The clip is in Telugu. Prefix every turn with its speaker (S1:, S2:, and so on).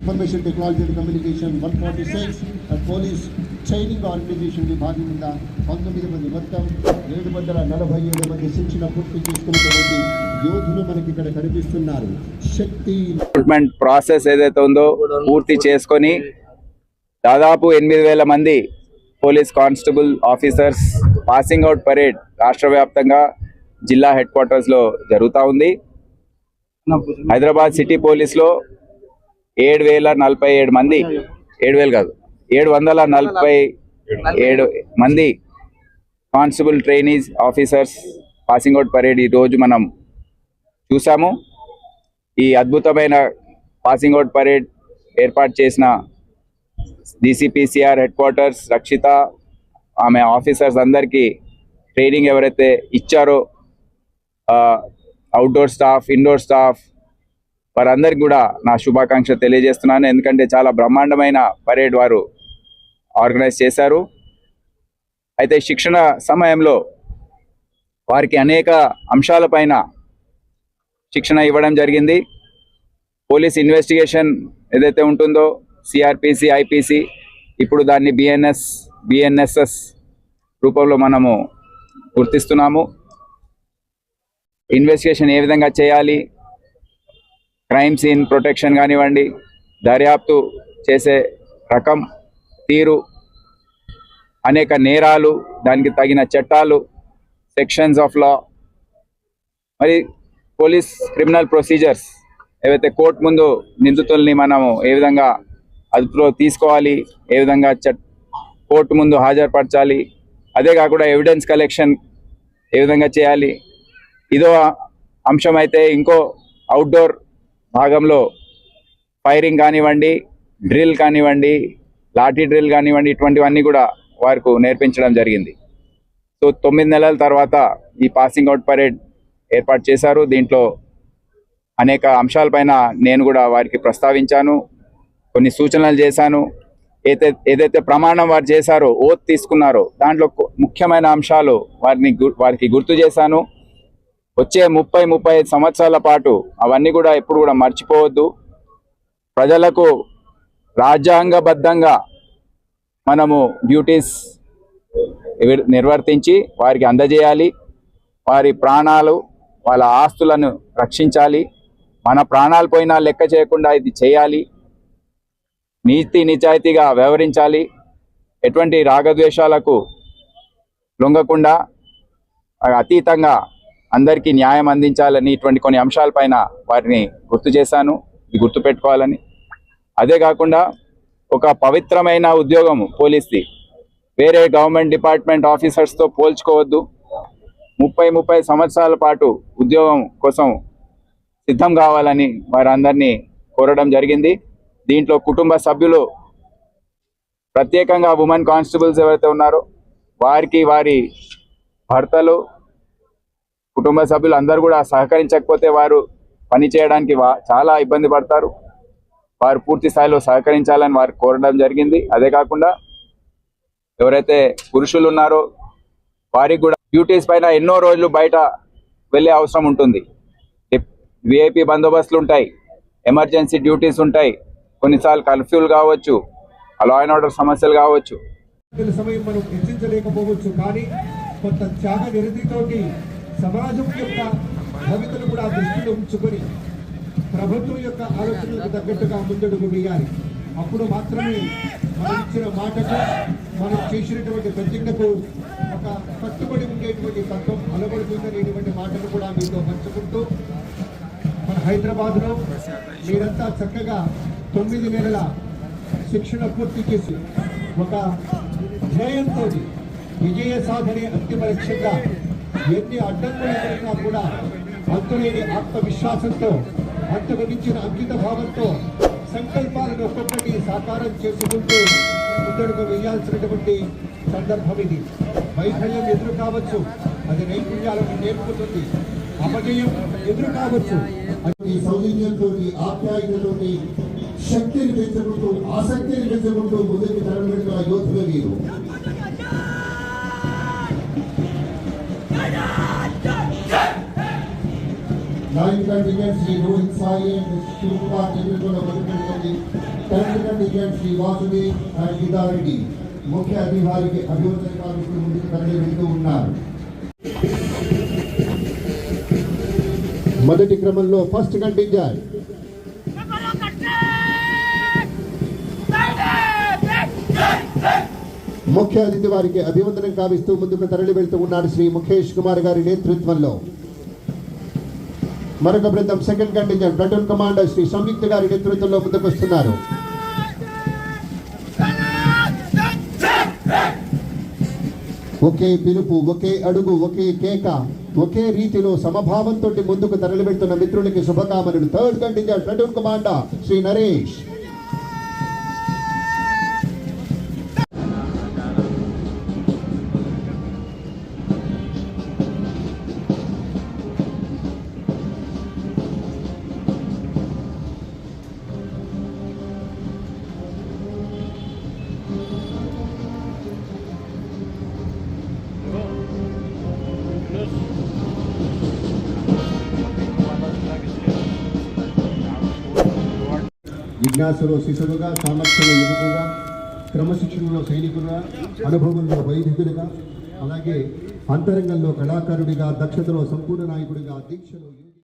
S1: Information technology and communication one forty six police training organisation విభాగం కింద పంతొమ్మిది మంది మొత్తం ఏడు వందల నలభై ఏడు మంది శిక్షణ పూర్తి చేసుకున్నటువంటి యోధులు మనకి ఇక్కడ కనిపిస్తున్నారు. శక్తి
S2: రిక్రూట్మెంట్ ప్రాసెస్ ఏదైతే ఉందో పూర్తి చేసుకొని దాదాపు ఎనిమిది వేల మంది police constable officers passing out parade రాష్ట్ర వ్యాప్తంగా జిల్లా హెడ్ క్వార్టర్స్లో జరుగుతూ ఉంది. హైదరాబాద్ సిటీ పోలీస్లో ఏడు వేల నలభై ఏడు మంది ఏడు వేలు కాదు ఏడు వందల నలభై ఏడు మంది constable trainees officers passing out parade ఈరోజు మనం చూసాము. ఈ అద్భుతమైన పాసింగ్ అవుట్ పరేడ్ ఏర్పాటు చేసిన డిసిపిసిఆర్ హెడ్ క్వార్టర్స్ రక్షిత ఆమె ఆఫీసర్స్ అందరికీ ట్రైనింగ్ ఎవరైతే ఇచ్చారో అవుట్డోర్ స్టాఫ్ ఇండోర్ స్టాఫ్ వారందరికీ కూడా నా శుభాకాంక్షలు తెలియజేస్తున్నాను. ఎందుకంటే చాలా బ్రహ్మాండమైన పరేడ్ వారు ఆర్గనైజ్ చేశారు. అయితే శిక్షణ సమయంలో వారికి అనేక అంశాలపైన శిక్షణ ఇవ్వడం జరిగింది. పోలీస్ ఇన్వెస్టిగేషన్ ఏదైతే ఉంటుందో సిఆర్పిసి ఐపీసీ ఇప్పుడు దాన్ని బిఎన్ఎస్ బిఎన్ఎస్ఎస్ రూపంలో మనము గుర్తిస్తున్నాము. ఇన్వెస్టిగేషన్ ఏ విధంగా చేయాలి? క్రైమ్ సీన్ ప్రొటెక్షన్ కానివ్వండి దర్యాప్తు చేసే రకం తీరు అనేక నేరాలు దానికి తగిన చట్టాలు సెక్షన్స్ ఆఫ్ లా మరి పోలీస్ క్రిమినల్ ప్రొసీజర్స్ ఏవైతే కోర్టు ముందు నిందితుల్ని మనము ఏ విధంగా అదుపులో తీసుకోవాలి ఏ విధంగా చట్ కోర్టు ముందు హాజరుపరచాలి. అదే కాకుండా ఎవిడెన్స్ కలెక్షన్ ఏ విధంగా చేయాలి. ఇదో అంశం అయితే ఇంకో అవుట్డోర్ భాగంలో ఫైరింగ్ కానివ్వండి డ్రిల్ కానివ్వండి లాఠీ డ్రిల్ కానివ్వండి ఇటువంటివన్నీ కూడా వారికి నేర్పించడం జరిగింది. సో తొమ్మిది నెలల తర్వాత ఈ పాసింగ్ అవుట్ పరేడ్ ఏర్పాటు చేశారు. దీంట్లో అనేక అంశాలపైన నేను కూడా వారికి ప్రస్తావించాను. కొన్ని సూచనలు చేశాను. ఏదైతే ఏదైతే ప్రమాణం వారు చేశారో ఓత్ తీసుకున్నారో దాంట్లో ముఖ్యమైన అంశాలు వారిని గు- వారికి గుర్తు చేశాను. వచ్చే ముప్పై ముప్పై సంవత్సరాల పాటు అవన్నీ కూడా ఎప్పుడు కూడా మర్చిపోవద్దు. ప్రజలకు రాజ్యాంగబద్ధంగా మనము డ్యూటీస్ నిర్వర్తించి వారికి అందజేయాలి. వారి ప్రాణాలు వాళ్ళ ఆస్తులను రక్షించాలి. మన ప్రాణాలు పోయినా లెక్క చేయకుండా ఇది చేయాలి. నీతి నిజాయితీగా వ్యవహరించాలి. ఎటువంటి రాగద్వేషాలకు లొంగకుండా అతీతంగా అందరికీ న్యాయం అందించాలని ఇటువంటి కొన్ని అంశాలపైన వారిని గుర్తు చేశాను. ఇది గుర్తుపెట్టుకోవాలని. అదే కాకుండా ఒక పవిత్రమైన ఉద్యోగం పోలీస్ది. వేరే గవర్నమెంట్ డిపార్ట్మెంట్ ఆఫీసర్స్తో పోల్చుకోవద్దు. ముప్పై ముప్పై సంవత్సరాల పాటు ఉద్యోగం కోసం సిద్ధం కావాలని వారందరినీ కోరడం జరిగింది. దీంట్లో కుటుంబ సభ్యులు ప్రత్యేకంగా ఉమెన్ కానిస్టేబుల్స్ ఎవరైతే ఉన్నారో వారికి వారి భర్తలు కుటుంబ సభ్యులు అందరూ కూడా సహకరించకపోతే వారు పని చేయడానికి చాలా ఇబ్బంది పడతారు. వారు పూర్తి స్థాయిలో సహకరించాలని వారు కోరడం జరిగింది. అదే కాకుండా ఎవరైతే పురుషులు ఉన్నారో వారికి కూడా డ్యూటీస్ పైన ఎన్నో రోజులు బయట వెళ్ళే అవసరం ఉంటుంది. విఐపి బందోబస్తులు ఉంటాయి. ఎమర్జెన్సీ డ్యూటీస్ ఉంటాయి. కొన్నిసార్లు కర్ఫ్యూలు కావచ్చు లా అండ్ ఆర్డర్ సమస్యలు కావచ్చు.
S1: సమయం మనం హెచ్చించలేకపోవచ్చు కానీ కొంత త్యాగ నిరతితోటి సమాజం యొక్క భవితను కూడా దృష్టిలో ఉంచుకొని ప్రభుత్వం యొక్క ఆలోచనలకు తగ్గట్టుగా ముందడుగు వేయాలి. అప్పుడు మాత్రమే మనం ఇచ్చిన మాటకు మనం చేసినటువంటి ప్రతిజ్ఞకు ఒక కట్టుబడి ఉండేటువంటి తత్వం అలవడుతుందనేటువంటి మాటను కూడా మీతో పంచుకుంటూ హైదరాబాద్లో మీరంతా చక్కగా తొమ్మిది నెలల శిక్షణ పూర్తి చేసి ఒక ధ్యేయంతో విజయ సాధనే అంతిమ లక్ష్యంగా ఎన్ని అడ్డంకులు ఎదురైనా కూడా అంతులేని ఆత్మవిశ్వాసంతో అంతకు మించిన అంకిత భావంతో సంకల్పాలను ఒక్కొక్కటి సాకారం చేసుకుంటూ ముందడుగు వేయాల్సినటువంటి సందర్భం ఇది. వైఫల్యం ఎదురు కావచ్చు. అది నైపుణ్యాలను నేర్పుతుంది. అపజయం ఎదురు కావచ్చు ఈ సౌజన్యంతోటి ఆప్యాయతతోటి శక్తిని పెంచుకుంటూ ఆసక్తిని పెంచుకుంటూ ముందుకు తరబడిన యోధులు మీరు నాయకుడి సాయి అండ్ శివకుమార్ జన్మలో ముఖ్య అధికారికి అభివృద్ధి కార్మికులు ముందుకు ఉన్నారు మొదటి క్రమంలో ఫస్ట్ కంటింజెంట్ ముఖ్య అతిథి వారికి అభివందనం కావిస్తూ ముందుకు తరలి వెళ్తూ ఉన్నాడు శ్రీ ముఖేష్ కుమార్ గారి నేతృత్వంలో. మరొక బృందం second contingent platoon commander Shri Samyukta గారి నేతృత్వంలో ముందుకు వస్తున్నారు. ఒకే పిలుపు ఒకే అడుగు ఒకే కేక. ఒకే రీతిలో సమభావంతో ముందుకు తరలిపెడుతున్న మిత్రులకి శుభకామనలు. Third contingent platoon commander Shri Naresh జిజ్ఞాసలో శిశువుగా సామర్థ్యంలో యువకుగా క్రమశిక్షణలో సైనికులుగా అనుభవంలో వైదికులుగా అలాగే అంతరంగంలో కళాకారుడిగా దక్షతలో సంపూర్ణ నాయకుడిగా దీక్షలో